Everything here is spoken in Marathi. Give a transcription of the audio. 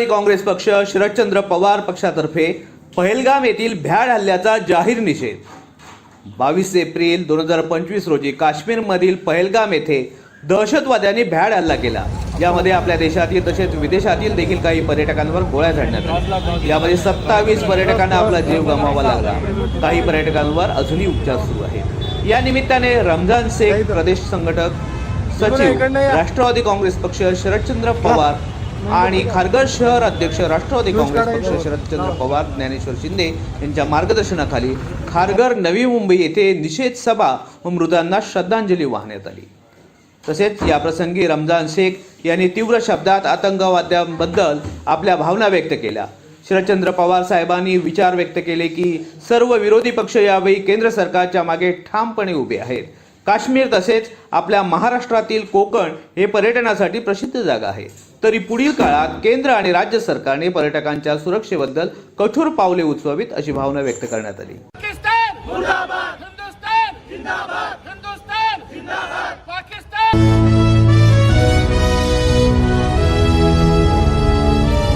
राष्ट्रवादी काँग्रेस पक्ष शरदचंद्र पवार पक्षातर्फे पहलगाम येथील भ्याड हल्ल्याचा जाहीर निषेध. बावीस एप्रिल दोन हजार पंचवीस रोजी काश्मीरमधील पहलगाम येथे दहशतवाद्यांनी भ्याड हल्ला केला. यामध्ये आपल्या देशातील तसेच विदेशातील देखील काही पर्यटकांवर गोळ्या झाडण्यात आल्या. यामध्ये सत्तावीस पर्यटकांना आपला जीव गमावा लागला. काही पर्यटकांवर अजूनही उपचार सुरू आहेत. या निमित्ताने रमजान शेख प्रदेश संघटक सचिव राष्ट्रवादी काँग्रेस पक्ष शरदचंद्र पवार आणि खारघर शहर अध्यक्ष राष्ट्रवादी काँग्रेस पक्ष शरदचंद्र पवार ज्ञानेश्वर शिंदे यांच्या मार्गदर्शनाखाली खारघर नवी मुंबई येथे निषेध सभा व मृतांना श्रद्धांजली वाहण्यात आली. तसेच याप्रसंगी रमजान शेख यांनी तीव्र शब्दात आतंकवाद्यांबद्दल आपल्या भावना व्यक्त केल्या. शरदचंद्र पवार साहेबांनी विचार व्यक्त केले की सर्व विरोधी पक्ष यावेळी केंद्र सरकारच्या मागे ठामपणे उभे आहेत. काश्मीर तसेच आपल्या महाराष्ट्रातील कोकण हे पर्यटनासाठी प्रसिद्ध जागा आहे. तरी पुढील काळात केंद्र आणि राज्य सरकारने पर्यटकांच्या सुरक्षेबद्दल कठोर पावले उचवावीत अशी भावना व्यक्त करण्यात आली.